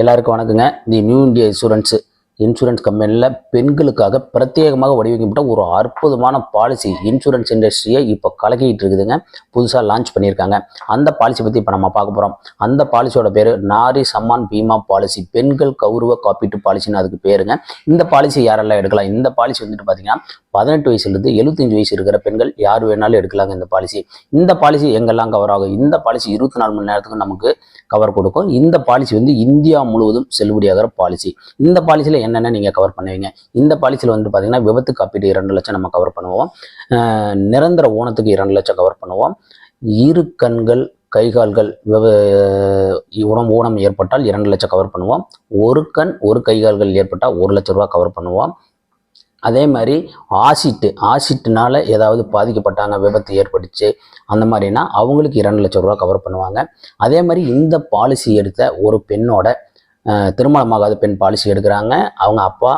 எல்லாருக்கும் வணக்கங்க. The new India insurance. Insurance கம்பெனியில் பெண்களுக்காக பிரத்யேகமாக வடிவமைக்கப்பட்ட ஒரு அற்புதமான பாலிசி இன்சூரன்ஸ் இண்டஸ்ட்ரியை இப்போ கலக்கிட்டு இருக்குதுங்க. புதுசாக லான்ச் பண்ணியிருக்காங்க. அந்த பாலிசி பற்றி இப்போ நம்ம பார்க்க போகிறோம் அந்த பாலிசியோட பேர் நாரி சம்மான் பீமா பாலிசி பெண்கள் கௌரவ காப்பீட்டு பாலிசின்னு அதுக்கு பேருங்க. இந்த பாலிசி யாரெல்லாம் எடுக்கலாம்? இந்த பாலிசி வந்துட்டு பார்த்தீங்கன்னா பதினெட்டு வயசுலேருந்து எழுபத்தஞ்சு வயசு இருக்கிற பெண்கள் யார் வேணாலும் எடுக்கலாங்க இந்த பாலிசி இந்த பாலிசி எங்கெல்லாம் கவர் ஆகும்? இந்த பாலிசி இருபத்தி நாலு மணி நேரத்துக்கு நமக்கு கவர் கொடுக்கும். இந்த பாலிசி வந்து இந்தியா முழுவதும் செல்லுபடியாகிற பாலிசி இந்த பாலிசியில் என்னென்ன நீங்கள் கவர் பண்ணுவீங்க? இந்த பாலிசியில் வந்து பார்த்தீங்கன்னா விபத்து காப்பீடு இரண்டு லட்சம் நம்ம கவர் பண்ணுவோம். நிரந்தர ஓனத்துக்கு இரண்டு லட்சம் கவர் பண்ணுவோம். இரு கண்கள் கை கால்கள் வெவ- ஊனம் ஊனம் ஏற்பட்டால் இரண்டு லட்சம் கவர் பண்ணுவோம். ஒரு கண் ஒரு கை கால்கள் ஏற்பட்டால் ஒரு லட்ச ரூபா கவர் பண்ணுவோம். அதே மாதிரி ஆசிட்டு ஆசிட்டுனால ஏதாவது பாதிக்கப்பட்டாங்க விபத்து ஏற்பட்டுச்சு அந்த மாதிரினா அவங்களுக்கு இரண்டு லட்சம் ரூபா கவர் பண்ணுவாங்க. அதே மாதிரி இந்த பாலிசி எடுத்த ஒரு பெண்ணோட திருமணமாகாத பெண் பாலிசி எடுக்கிறாங்க. அவங்க அப்பா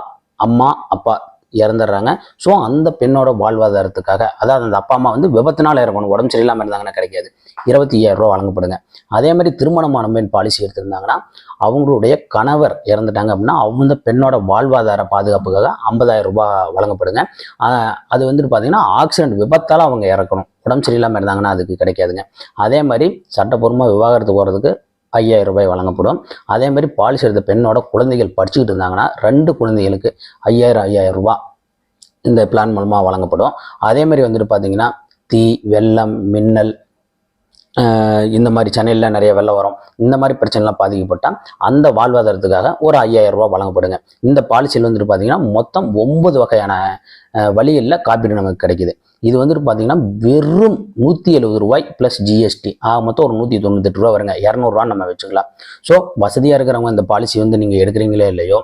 அம்மா அப்பா இறந்துடுறாங்க. ஸோ அந்த பெண்ணோட வாழ்வாதாரத்துக்காக அதாவது அந்த அப்பா அம்மா வந்து விபத்துனால இறக்கணும் உடம்பு சரியில்லாமல் இருந்தாங்கன்னா கிடைக்காது. இருபத்தி ஐயாயிரம் ரூபா வழங்கப்படுங்க. அதே மாதிரி திருமணமான பெண் பாலிசி எடுத்திருந்தாங்கன்னா அவங்களுடைய கணவர் இறந்துட்டாங்க அப்படின்னா அந்த பெண்ணோட வாழ்வாதார பாதுகாப்புக்காக ஐம்பதாயிரம் ரூபாய் வழங்கப்படுங்க. அது வந்துட்டு பார்த்தீங்கன்னா ஆக்சிடென்ட் விபத்தால் அவங்க இறக்கணும். உடம்பு சரியில்லாமல் இருந்தாங்கன்னா அதுக்கு கிடைக்காதுங்க. அதே மாதிரி சட்டப்பூர்வமாக விவாகரத்து போகிறதுக்கு ஐயாயிரம் ரூபாய் வழங்கப்படும். அதே மாதிரி பாலிசி எடுத்த பெண்ணோட குழந்தைகள் படிச்சுக்கிட்டு இருந்தாங்கன்னா ரெண்டு குழந்தைகளுக்கு ஐயாயிரம் ஐயாயிரம் ரூபாய் இந்த பிளான் மூலமாக வழங்கப்படும். அதே மாதிரி வந்துட்டு பார்த்தீங்கன்னா தீ வெள்ளம் மின்னல் இந்த மாதிரி சென்னையில் நிறைய வெள்ளம் வரும். இந்த மாதிரி பிரச்சனைலாம் பாதிக்கப்பட்டால் அந்த வாழ்வாதாரத்துக்காக ஒரு ஐயாயிரம் ரூபா வழங்கப்படுங்க. இந்த பாலிசியில் வந்துட்டு பார்த்தீங்கன்னா மொத்தம் ஒன்பது வகையான வழியில் காப்பீடு நமக்கு கிடைக்குது. இது வந்துட்டு பார்த்தீங்கன்னா வெறும் நூற்றி எழுபது ரூபாய் ப்ளஸ் ஜிஎஸ்டி ஆக மொத்தம் ஒரு நூற்றி தொண்ணூத்தெட்டு ரூபா வருங்க. இரநூறுவா நம்ம வச்சுக்கலாம். ஸோ வசதியாக இருக்கிறவங்க இந்த பாலிசி வந்து நீங்கள் எடுக்கிறீங்களே இல்லையோ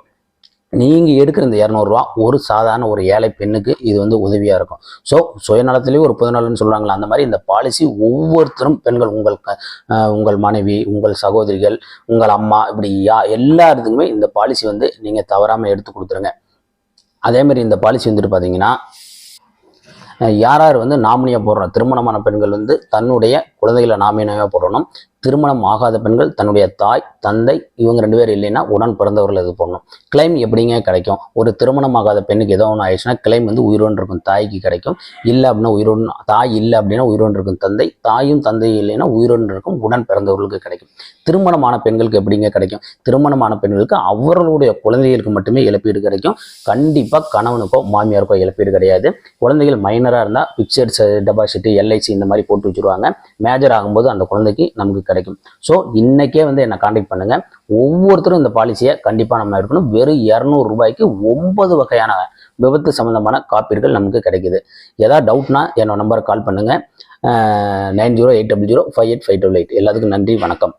நீங்கள் எடுக்கிற இந்த இரநூறுவா ஒரு சாதாரண ஒரு ஏழை பெண்ணுக்கு இது வந்து உதவியாக இருக்கும். ஸோ சுயநலத்திலேயே ஒரு புதுநலன்னு சொல்கிறாங்களா அந்த மாதிரி இந்த பாலிசி ஒவ்வொருத்தரும் பெண்கள் உங்கள் க- உங்கள் மனைவி உங்கள் சகோதரிகள் உங்கள் அம்மா இப்படி யா எல்லாத்துக்குமே இந்த பாலிசி வந்து நீங்கள் தவறாமல் எடுத்து கொடுத்துருங்க. அதே மாதிரி இந்த பாலிசி வந்துட்டு பார்த்தீங்கன்னா யார் யார் வந்து நாமினியாக போடுறோம் திருமணமான பெண்கள் வந்து தன்னுடைய குழந்தைகளை நாம நாமினியாக போடணும்? திருமணம் ஆகாத பெண்கள் தன்னுடைய தாய் தந்தை இவங்க ரெண்டு பேர் இல்லைன்னா உடன் பிறந்தவர்கள் இது போடணும்? கிளைம் எப்படிங்க கிடைக்கும்? ஒரு திருமணம் ஆகாத பெண்ணுக்கு ஏதோ ஒன்று ஆயிடுச்சுன்னா கிளைம் வந்து உயிரோன் இருக்கும் தாய்க்கு கிடைக்கும். இல்லை அப்படின்னா உயிரோன் தாய் இல்லை அப்படின்னா உயிரோன் இருக்கும் தந்தை தாயும் தந்தை இல்லைன்னா உயிரோன் இருக்கும் உடன் பிறந்தவர்களுக்கு கிடைக்கும். திருமணமான பெண்களுக்கு எப்படிங்க கிடைக்கும்? திருமணமான பெண்களுக்கு அவர்களுடைய குழந்தைகளுக்கு மட்டுமே இழப்பீடு கிடைக்கும். கண்டிப்பாக கணவனுக்கோ மாமியாருக்கோ இழப்பீடு கிடையாது. குழந்தைகள் மைனராக இருந்தால் பிக்சர் டெபாசிட் எல்ஐசி இந்த மாதிரி போட்டு வச்சுருவாங்க. மேஜர் ஆகும்போது அந்த குழந்தைக்கு நமக்கு கிடைக்கும். ஸோ இன்றைக்கே வந்து என்னை காண்டாக்ட் பண்ணுங்கள் ஒவ்வொருத்தரும் இந்த பாலிசியை கண்டிப்பாக நம்ம எடுக்கணும். வெறும் இரநூறு ரூபாய்க்கு ஒன்பது வகையான விபத்து சம்மந்தமான காப்பீடுகள் நமக்கு கிடைக்குது. ஏதாவது டவுட்னா என்னோட நம்பருக்கு கால் பண்ணுங்கள் nine zero eight double zero five eight five double eight எல்லாத்துக்கும் நன்றி வணக்கம்.